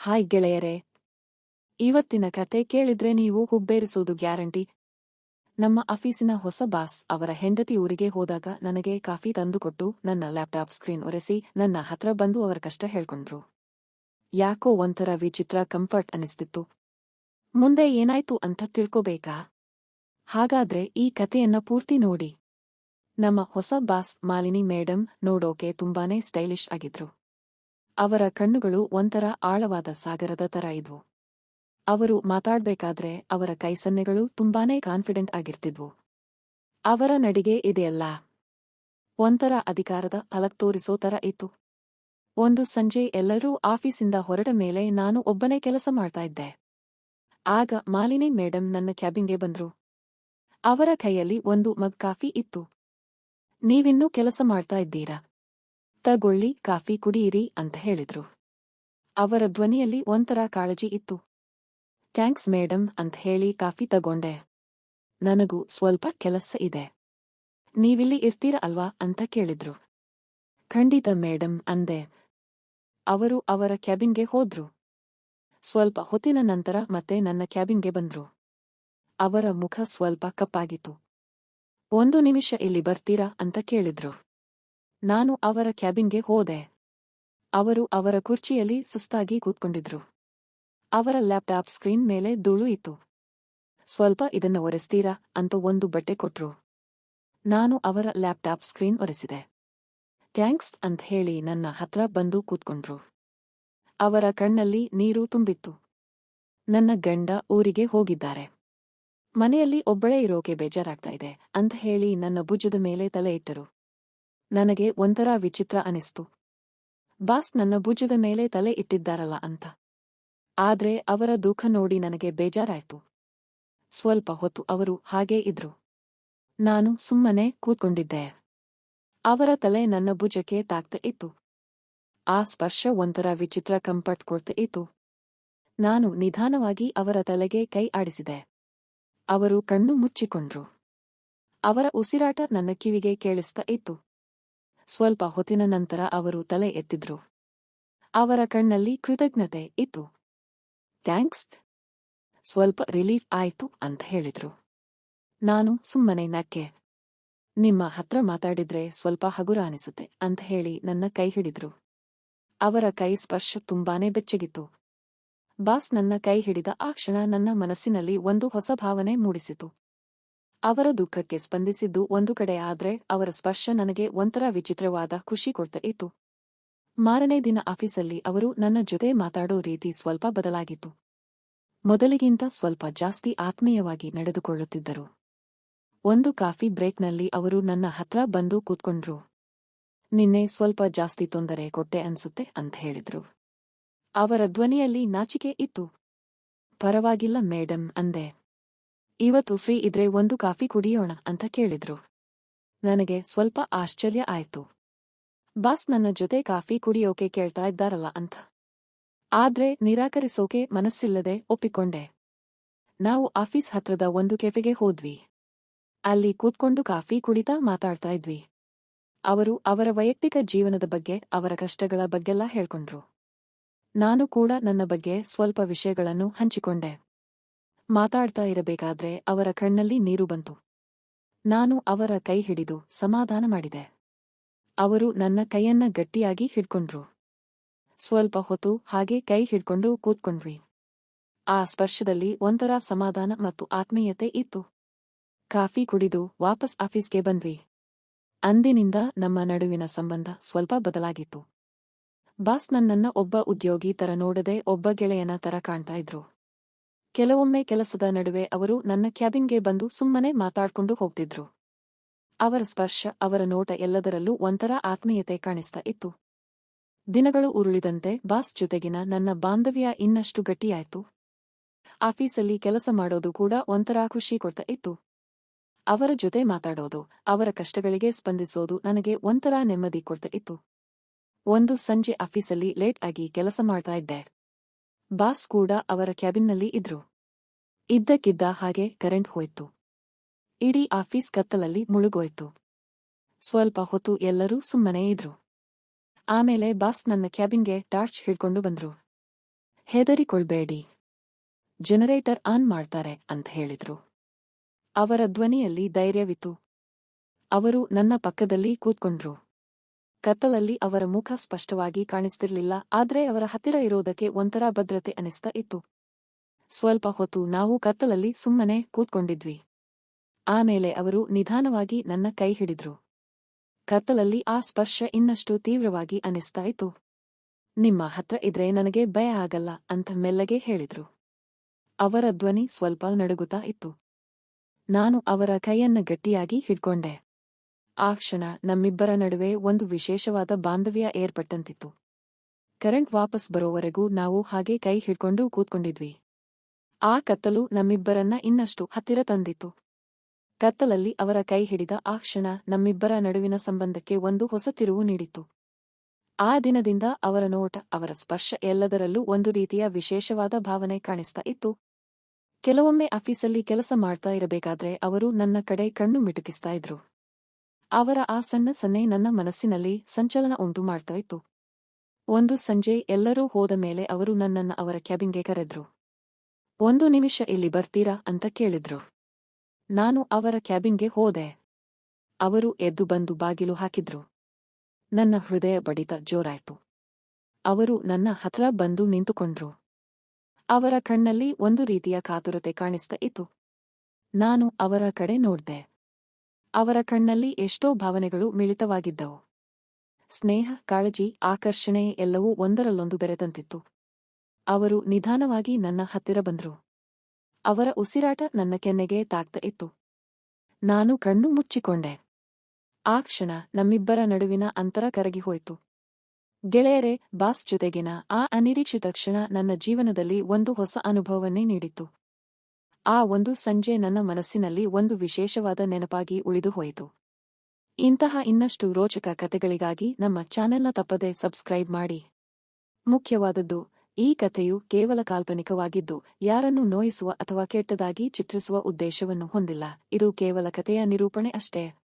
Hi ಗೆಳೆಯರೇ. ಇವತ್ತಿನ ಕತೆ ಕೇಳಿದ್ರೆ ನೀವು ಹುಬ್ಬೇರಿಸೋದು ಗ್ಯಾರಂಟಿ. ನಮ್ಮ ಆಫೀಸಿನ ಹೊಸ ಬಾಸ್ ಅವರ ಹೆಂಡತಿ ಊರಿಗೆ ಹೋದಾಗ ನನಗೆ ಕಾಫಿ ತಂದುಕೊಟ್ಟು ನನ್ನ ಲ್ಯಾಪ್ಟಾಪ್ ಸ್ಕ್ರೀನ್ ಒರೆಸಿ ನನ್ನ ಹತ್ರ ಬಂದು ಅವರ ಕಷ್ಟ ಹೇಳ್ಕೊಂಡ್ರು. ಯಾಕೋ ಒಂಥರ ವಿಚಿತ್ರ ಕಂಫರ್ಟ್ ಅನಿಸ್ತಿತ್ತು. ಮುಂದೆ ಏನಾಯ್ತು ಅಂತ ತಿಳ್ಕೋಬೇಕಾ? ಹಾಗಾದ್ರೆ ಈ ಕಥೆಯನ್ನ ಪೂರ್ತಿ ನೋಡಿ. ನಮ್ಮ ಹೊಸ ಬಾಸ್ ಮಾಲಿನಿ ಮೇಡಮ್ ನೋಡೋಕೆ ತುಂಬಾನೇ ಸ್ಟೈಲಿಶ್ ಆಗಿದ್ರು. ಅವರ ಕಣ್ಣುಗಳು ಒಂಥರ ಆಳವಾದ ಸಾಗರದ ತರ ಇದ್ವು. ಅವರು ಮಾತಾಡ್ಬೇಕಾದ್ರೆ ಅವರ ಕೈಸನ್ನೆಗಳು ತುಂಬಾನೇ ಕಾನ್ಫಿಡೆಂಟ್ ಆಗಿರ್ತಿದ್ವು. ಅವರ ನಡಿಗೆ ಇದೆಯಲ್ಲ. ಒಂಥರ ಅಧಿಕಾರದ ಅಲಕ್ ತೋರಿಸೋ ತರ ಇತ್ತು. ಒಂದು ಸಂಜೆ ಎಲ್ಲರೂ ಆಫೀಸಿಂದ ಹೊರಟ ಮೇಲೆ ನಾನು ಒಬ್ಬನೇ ಕೆಲಸ ಮಾಡ್ತಾ ಇದ್ದೆ. ಆಗ ಮಾಲಿನಿ ಮೇಡಂ ನನ್ನ ಕ್ಯಾಬಿನ್ಗೆ ಬಂದ್ರು. ಅವರ ಕೈಯಲ್ಲಿ ಒಂದು ಮಗ್ ಕಾಫಿ ಇತ್ತು. ನೀವಿನ್ನೂ ಕೆಲಸ ಮಾಡ್ತಾ ಇದ್ದೀರಾ? ತಗೊಳ್ಳಿ ಕಾಫಿ ಕುಡಿಯಿರಿ ಅಂತ ಹೇಳಿದ್ರು. ಅವರ ಧ್ವನಿಯಲ್ಲಿ ಒಂಥರ ಕಾಳಜಿ ಇತ್ತು. ಥ್ಯಾಂಕ್ಸ್ ಮೇಡಮ್ ಅಂತ ಹೇಳಿ ಕಾಫಿ ತಗೊಂಡೆ. ನನಗೂ ಸ್ವಲ್ಪ ಕೆಲಸ ಇದೆ. ನೀವಿಲ್ಲಿ ಇರ್ತೀರ ಅಲ್ವಾ ಅಂತ ಕೇಳಿದ್ರು. ಖಂಡಿತ ಮೇಡಮ್ ಅಂದೆ. ಅವರು ಅವರ ಕ್ಯಾಬಿನ್ಗೆ ಹೋದ್ರು. ಸ್ವಲ್ಪ ಹೊತ್ತಿನ ನಂತರ ಮತ್ತೆ ನನ್ನ ಕ್ಯಾಬಿನ್ಗೆ ಬಂದ್ರು. ಅವರ ಮುಖ ಸ್ವಲ್ಪ ಕಪ್ಪಾಗಿತ್ತು. ಒಂದು ನಿಮಿಷ ಇಲ್ಲಿ ಬರ್ತೀರಾ ಅಂತ ಕೇಳಿದ್ರು. ನಾನು ಅವರ ಕ್ಯಾಬಿನ್ಗೆ ಹೋದೆ. ಅವರು ಅವರ ಕುರ್ಚಿಯಲ್ಲಿ ಸುಸ್ತಾಗಿ ಕೂತ್ಕೊಂಡಿದ್ರು. ಅವರ ಲ್ಯಾಪ್ಟಾಪ್ ಸ್ಕ್ರೀನ್ ಮೇಲೆ ಧೂಳು ಇತ್ತು. ಸ್ವಲ್ಪ ಇದನ್ನ ಒರೆಸ್ತೀರಾ? ಅಂತ ಒಂದು ಬಟ್ಟೆ ಕೊಟ್ರು. ನಾನು ಅವರ ಲ್ಯಾಪ್ಟಾಪ್ ಸ್ಕ್ರೀನ್ ಒರೆಸಿದೆ. ಥ್ಯಾಂಕ್ಸ್ ಅಂತ ಹೇಳಿ ನನ್ನ ಹತ್ರ ಬಂದು ಕೂತ್ಕೊಂಡ್ರು. ಅವರ ಕಣ್ಣಲ್ಲಿ ನೀರು ತುಂಬಿತ್ತು. ನನ್ನ ಗಂಡ ಊರಿಗೆ ಹೋಗಿದ್ದಾರೆ. ಮನೆಯಲ್ಲಿ ಒಬ್ಬಳೇ ಇರೋಕೆ ಬೇಜಾರಾಗ್ತಾ ಇದೆ ಅಂತ ಹೇಳಿ ನನ್ನ ಭುಜದ ಮೇಲೆ ತಲೆ ಇಟ್ಟರು. ನನಗೆ ಒಂಥರ ವಿಚಿತ್ರ ಅನಿಸ್ತು. ಬಾಸ್ ನನ್ನ ಭುಜದ ಮೇಲೆ ತಲೆ ಇಟ್ಟಿದ್ದಾರಲ್ಲ ಅಂತ. ಆದ್ರೆ ಅವರ ದುಃಖ ನೋಡಿ ನನಗೆ ಬೇಜಾರಾಯ್ತು. ಸ್ವಲ್ಪ ಹೊತ್ತು ಅವರು ಹಾಗೇ ಇದ್ರು. ನಾನು ಸುಮ್ಮನೆ ಕೂತ್ಕೊಂಡಿದ್ದೆ. ಅವರ ತಲೆ ನನ್ನ ಭುಜಕ್ಕೆ ತಾಕ್ತ ಇತ್ತು. ಆ ಸ್ಪರ್ಶ ಒಂಥರ ವಿಚಿತ್ರ ಕಂಫರ್ಟ್ ಕೊಡ್ತ ಇತ್ತು. ನಾನು ನಿಧಾನವಾಗಿ ಅವರ ತಲೆಗೆ ಕೈ ಆಡಿಸಿದೆ. ಅವರು ಕಣ್ಣು ಮುಚ್ಚಿಕೊಂಡ್ರು. ಅವರ ಉಸಿರಾಟ ನನ್ನ ಕಿವಿಗೆ ಕೇಳಿಸ್ತಾ ಇತ್ತು. ಸ್ವಲ್ಪ ಹೊತ್ತಿನ ನಂತರ ಅವರು ತಲೆ ಎತ್ತಿದ್ರು. ಅವರ ಕಣ್ಣಲ್ಲಿ ಕೃತಜ್ಞತೆ ಇತ್ತು. ಥ್ಯಾಂಕ್ಸ್. ಸ್ವಲ್ಪ ರಿಲೀಫ್ ಆಯ್ತು ಅಂತ ಹೇಳಿದ್ರು. ನಾನು ಸುಮ್ಮನೆ ನಕ್ಕೆ. ನಿಮ್ಮ ಹತ್ರ ಮಾತಾಡಿದ್ರೆ ಸ್ವಲ್ಪ ಹಗುರ ಅನಿಸುತ್ತೆ ಅಂತ ಹೇಳಿ ನನ್ನ ಕೈ ಹಿಡಿದ್ರು. ಅವರ ಕೈ ಸ್ಪರ್ಶ ತುಂಬಾನೇ ಬೆಚ್ಚಗಿತ್ತು. ಬಾಸ್ ನನ್ನ ಕೈ ಹಿಡಿದ ಆ ಕ್ಷಣ ನನ್ನ ಮನಸ್ಸಿನಲ್ಲಿ ಒಂದು ಹೊಸ ಭಾವನೆ ಮೂಡಿಸಿತು. ಅವರ ದುಃಖಕ್ಕೆ ಸ್ಪಂದಿಸಿದ್ದು ಒಂದು ಕಡೆ ಆದ್ರೆ ಅವರ ಸ್ಪರ್ಶ ನನಗೆ ಒಂಥರ ವಿಚಿತ್ರವಾದ ಖುಷಿ ಕೊಡ್ತಾ ಇತ್ತು. ಮಾರನೇ ದಿನ ಆಫೀಸಲ್ಲಿ ಅವರು ನನ್ನ ಜೊತೆ ಮಾತಾಡೋ ರೀತಿ ಸ್ವಲ್ಪ ಬದಲಾಗಿತ್ತು. ಮೊದಲಿಗಿಂತ ಸ್ವಲ್ಪ ಜಾಸ್ತಿ ಆತ್ಮೀಯವಾಗಿ ನಡೆದುಕೊಳ್ಳುತ್ತಿದ್ದರು. ಒಂದು ಕಾಫಿ ಬ್ರೇಕ್ನಲ್ಲಿ ಅವರು ನನ್ನ ಹತ್ರ ಬಂದು ಕೂತ್ಕೊಂಡ್ರು. ನಿನ್ನೆ ಸ್ವಲ್ಪ ಜಾಸ್ತಿ ತೊಂದರೆ ಕೊಟ್ಟೆ ಅನ್ಸುತ್ತೆ ಅಂತ ಹೇಳಿದ್ರು. ಅವರ ಧ್ವನಿಯಲ್ಲಿ ನಾಚಿಕೆ ಇತ್ತು. ಪರವಾಗಿಲ್ಲ ಮೇಡಮ್ ಅಂದೆ. ಇವತ್ತು ಫ್ರೀ ಇದ್ರೆ ಒಂದು ಕಾಫಿ ಕುಡಿಯೋಣ ಅಂತ ಕೇಳಿದ್ರು. ನನಗೆ ಸ್ವಲ್ಪ ಆಶ್ಚರ್ಯ ಆಯ್ತು. ಬಾಸ್ ನನ್ನ ಜೊತೆ ಕಾಫಿ ಕುಡಿಯೋಕೆ ಕೇಳ್ತಾ ಇದ್ದಾರಲ್ಲ ಅಂತ. ಆದ್ರೆ ನಿರಾಕರಿಸೋಕೆ ಮನಸ್ಸಿಲ್ಲದೆ ಒಪ್ಪಿಕೊಂಡೆ. ನಾವು ಆಫೀಸ್ ಹತ್ರದ ಒಂದು ಕೆಫೆಗೆ ಹೋದ್ವಿ. ಅಲ್ಲಿ ಕೂತ್ಕೊಂಡು ಕಾಫಿ ಕುಡಿತಾ ಮಾತಾಡ್ತಾ ಇದ್ವಿ. ಅವರು ಅವರ ವೈಯಕ್ತಿಕ ಜೀವನದ ಬಗ್ಗೆ, ಅವರ ಕಷ್ಟಗಳ ಬಗ್ಗೆಲ್ಲ ಹೇಳ್ಕೊಂಡ್ರು. ನಾನು ಕೂಡ ನನ್ನ ಬಗ್ಗೆ ಸ್ವಲ್ಪ ವಿಷಯಗಳನ್ನು ಹಂಚಿಕೊಂಡೆ. ಮಾತಾಡ್ತಾ ಇರಬೇಕಾದ್ರೆ ಅವರ ಕಣ್ಣಲ್ಲಿ ನೀರು ಬಂತು. ನಾನು ಅವರ ಕೈ ಹಿಡಿದು ಸಮಾಧಾನ ಮಾಡಿದೆ. ಅವರು ನನ್ನ ಕೈಯನ್ನ ಗಟ್ಟಿಯಾಗಿ ಹಿಡ್ಕೊಂಡ್ರು. ಸ್ವಲ್ಪ ಹೊತ್ತು ಹಾಗೆ ಕೈ ಹಿಡ್ಕೊಂಡು ಕೂತ್ಕೊಂಡ್ವಿ. ಆ ಸ್ಪರ್ಶದಲ್ಲಿ ಒಂಥರ ಸಮಾಧಾನ ಮತ್ತು ಆತ್ಮೀಯತೆ ಇತ್ತು. ಕಾಫಿ ಕುಡಿದು ವಾಪಸ್ ಆಫೀಸ್ಗೆ ಬಂದ್ವಿ. ಅಂದಿನಿಂದ ನಮ್ಮ ನಡುವಿನ ಸಂಬಂಧ ಸ್ವಲ್ಪ ಬದಲಾಗಿತ್ತು. ಬಾಸ್ ನನ್ನನ್ನ ಒಬ್ಬ ಉದ್ಯೋಗಿ ತರ ನೋಡದೆ ಒಬ್ಬ ಗೆಳೆಯನ ತರ ಕಾಣ್ತಾ ಇದ್ರು. ಕೆಲವೊಮ್ಮೆ ಕೆಲಸದ ನಡುವೆ ಅವರು ನನ್ನ ಕ್ಯಾಬಿನ್ಗೆ ಬಂದು ಸುಮ್ಮನೆ ಮಾತಾಡ್ಕೊಂಡು ಹೋಗ್ತಿದ್ರು. ಅವರ ಸ್ಪರ್ಶ, ಅವರ ನೋಟ ಎಲ್ಲದರಲ್ಲೂ ಒಂಥರ ಆತ್ಮೀಯತೆ ಕಾಣಿಸ್ತಾ ಇತ್ತು. ದಿನಗಳು ಉರುಳಿದಂತೆ ಬಾಸ್ ಜೊತೆಗಿನ ನನ್ನ ಬಾಂಧವ್ಯ ಇನ್ನಷ್ಟು ಗಟ್ಟಿಯಾಯ್ತು. ಆಫೀಸಲ್ಲಿ ಕೆಲಸ ಮಾಡೋದು ಕೂಡ ಒಂಥರ ಖುಷಿ ಕೊಡ್ತಾ ಇತ್ತು. ಅವರ ಜೊತೆ ಮಾತಾಡೋದು, ಅವರ ಕಷ್ಟಗಳಿಗೆ ಸ್ಪಂದಿಸೋದು ನನಗೆ ಒಂಥರ ನೆಮ್ಮದಿ ಕೊಡ್ತಾ ಇತ್ತು. ಒಂದು ಸಂಜೆ ಆಫೀಸಲ್ಲಿ ಲೇಟ್ ಆಗಿ ಕೆಲಸ ಮಾಡ್ತಾ ಇದ್ದೆ. ಬಾಸ್ ಕೂಡ ಅವರ ಕ್ಯಾಬಿನ್ನಲ್ಲಿ ಇದ್ರು. ಇದ್ದಕ್ಕಿದ್ದ ಹಾಗೆ ಕರೆಂಟ್ ಹೋಯ್ತು. ಇಡೀ ಆಫೀಸ್ ಕತ್ತಲಲ್ಲಿ ಮುಳುಗೋಯ್ತು. ಸ್ವಲ್ಪ ಹೊತ್ತು ಎಲ್ಲರೂ ಸುಮ್ಮನೆ ಇದ್ರು. ಆಮೇಲೆ ಬಾಸ್ ನನ್ನ ಕ್ಯಾಬಿನ್ಗೆ ಟಾರ್ಚ್ ಹಿಡ್ಕೊಂಡು ಬಂದ್ರು. ಹೆದರಿಕೊಳ್ಬೇಡಿ. ಜನರೇಟರ್ ಆನ್ ಮಾಡ್ತಾರೆ ಅಂತ ಹೇಳಿದ್ರು. ಅವರ ಧ್ವನಿಯಲ್ಲಿ ಧೈರ್ಯವಿತ್ತು. ಅವರು ನನ್ನ ಪಕ್ಕದಲ್ಲಿ ಕೂತ್ಕೊಂಡ್ರು. ಕತ್ತಲಲ್ಲಿ ಅವರ ಮುಖ ಸ್ಪಷ್ಟವಾಗಿ ಕಾಣಿಸ್ತಿರ್ಲಿಲ್ಲ, ಆದ್ರೆ ಅವರ ಹತ್ತಿರ ಇರೋದಕ್ಕೆ ಒಂಥರ ಭದ್ರತೆ ಅನಿಸ್ತಾ ಇತ್ತು. ಸ್ವಲ್ಪ ಹೊತ್ತು ನಾವು ಕತ್ತಲಲ್ಲಿ ಸುಮ್ಮನೆ ಕೂತ್ಕೊಂಡಿದ್ವಿ. ಆಮೇಲೆ ಅವರು ನಿಧಾನವಾಗಿ ನನ್ನ ಕೈ ಹಿಡಿದ್ರು. ಕತ್ತಲಲ್ಲಿ ಆ ಸ್ಪರ್ಶ ಇನ್ನಷ್ಟು ತೀವ್ರವಾಗಿ ಅನಿಸ್ತಾ ಇತ್ತು. ನಿಮ್ಮ ಹತ್ರ ಇದ್ರೆ ನನಗೆ ಭಯ ಆಗಲ್ಲ ಅಂತ ಮೆಲ್ಲಗೆ ಹೇಳಿದ್ರು. ಅವರ ಧ್ವನಿ ಸ್ವಲ್ಪ ನಡುಗುತ್ತಾ ಇತ್ತು. ನಾನು ಅವರ ಕೈಯನ್ನ ಗಟ್ಟಿಯಾಗಿ ಹಿಡ್ಕೊಂಡೆ. ಆ ಕ್ಷಣ ನಮ್ಮಿಬ್ಬರ ನಡುವೆ ಒಂದು ವಿಶೇಷವಾದ ಬಾಂಧವ್ಯ ಏರ್ಪಟ್ಟಂತಿತ್ತು. ಕರೆಂಟ್ ವಾಪಸ್ ಬರೋವರೆಗೂ ನಾವು ಹಾಗೆ ಕೈ ಹಿಡ್ಕೊಂಡು ಕೂತ್ಕೊಂಡಿದ್ವಿ. ಆ ಕತ್ತಲು ನಮ್ಮಿಬ್ಬರನ್ನ ಇನ್ನಷ್ಟು ಹತ್ತಿರ ತಂದಿತ್ತು. ಕತ್ತಲಲ್ಲಿ ಅವರ ಕೈ ಹಿಡಿದ ಆ ಕ್ಷಣ ನಮ್ಮಿಬ್ಬರ ನಡುವಿನ ಸಂಬಂಧಕ್ಕೆ ಒಂದು ಹೊಸ ತಿರುವು ನೀಡಿತು ಆ ದಿನದಿಂದ ಅವರ ನೋಟ, ಅವರ ಸ್ಪರ್ಶ ಎಲ್ಲದರಲ್ಲೂ ಒಂದು ರೀತಿಯ ವಿಶೇಷವಾದ ಭಾವನೆ ಕಾಣಿಸ್ತಾ ಇತ್ತು. ಕೆಲವೊಮ್ಮೆ ಆಫೀಸಲ್ಲಿ ಕೆಲಸ ಮಾಡ್ತಾ ಇರಬೇಕಾದ್ರೆ ಅವರು ನನ್ನ ಕಡೆ ಕಣ್ಣು ಮಿಟುಕಿಸ್ತಾ ಇದ್ರು. ಅವರ ಆ ಸಣ್ಣ ಸನ್ನೆ ನನ್ನ ಮನಸ್ಸಿನಲ್ಲಿ ಸಂಚಲನ ಉಂಟು ಮಾಡ್ತಾ ಇತ್ತು. ಒಂದು ಸಂಜೆ ಎಲ್ಲರೂ ಹೋದ ಮೇಲೆ ಅವರು ನನ್ನನ್ನ ಅವರ ಕ್ಯಾಬಿನ್ಗೆ ಕರೆದ್ರು. ಒಂದು ನಿಮಿಷ ಇಲ್ಲಿ ಬರ್ತೀರಾ ಅಂತ ಕೇಳಿದ್ರು. ನಾನು ಅವರ ಕ್ಯಾಬಿನ್ಗೆ ಹೋದೆ. ಅವರು ಎದ್ದು ಬಂದು ಬಾಗಿಲು ಹಾಕಿದ್ರು. ನನ್ನ ಹೃದಯ ಬಡಿತ ಜೋರಾಯ್ತು. ಅವರು ನನ್ನ ಹತ್ರ ಬಂದು ನಿಂತುಕೊಂಡ್ರು. ಅವರ ಕಣ್ಣಲ್ಲಿ ಒಂದು ರೀತಿಯ ಕಾತುರತೆ ಕಾಣಿಸ್ತಾ ಇತ್ತು. ನಾನು ಅವರ ಕಡೆ ನೋಡ್ದೆ. ಅವರ ಕಣ್ಣಲ್ಲಿ ಎಷ್ಟೋ ಭಾವನೆಗಳು ಮಿಳಿತವಾಗಿದ್ದವು. ಸ್ನೇಹ, ಕಾಳಜಿ, ಆಕರ್ಷಣೆ ಎಲ್ಲವೂ ಒಂದರಲ್ಲೊಂದು ಬೆರೆತಂತಿತ್ತು. ಅವರು ನಿಧಾನವಾಗಿ ನನ್ನ ಹತ್ತಿರ ಬಂದರು. ಅವರ ಉಸಿರಾಟ ನನ್ನ ಕೆನ್ನೆಗೆ ತಾಕ್ತ ಇತ್ತು. ನಾನು ಕಣ್ಣು ಮುಚ್ಚಿಕೊಂಡೆ. ಆ ಕ್ಷಣ ನಮ್ಮಿಬ್ಬರ ನಡುವಿನ ಅಂತರ ಕರಗಿ ಹೋಯಿತು. ಗೆಳೆಯರೆ, ಬಾಸ್ ಜೊತೆಗಿನ ಆ ಅನಿರೀಕ್ಷಿತ ಕ್ಷಣ ನನ್ನ ಜೀವನದಲ್ಲಿ ಒಂದು ಹೊಸ ಅನುಭವವನ್ನೇ ನೀಡಿತು ಆ ಒಂದು ಸಂಜೆ ನನ್ನ ಮನಸ್ಸಿನಲ್ಲಿ ಒಂದು ವಿಶೇಷವಾದ ನೆನಪಾಗಿ ಉಳಿದು ಹೋಯಿತು. ಇಂತಹ ಇನ್ನಷ್ಟು ರೋಚಕ ಕಥೆಗಳಿಗಾಗಿ ನಮ್ಮ ಚಾನೆಲ್ನ ತಪ್ಪದೆ ಸಬ್ಸ್ಕ್ರೈಬ್ ಮಾಡಿ. ಮುಖ್ಯವಾದದ್ದು, ಈ ಕಥೆಯು ಕೇವಲ ಕಾಲ್ಪನಿಕವಾಗಿದ್ದು, ಯಾರನ್ನು ನೋಯಿಸುವ ಅಥವಾ ಕೆಟ್ಟದಾಗಿ ಚಿತ್ರಿಸುವ ಉದ್ದೇಶವನ್ನು ಹೊಂದಿಲ್ಲ. ಇದು ಕೇವಲ ಕಥೆಯ ನಿರೂಪಣೆ ಅಷ್ಟೇ.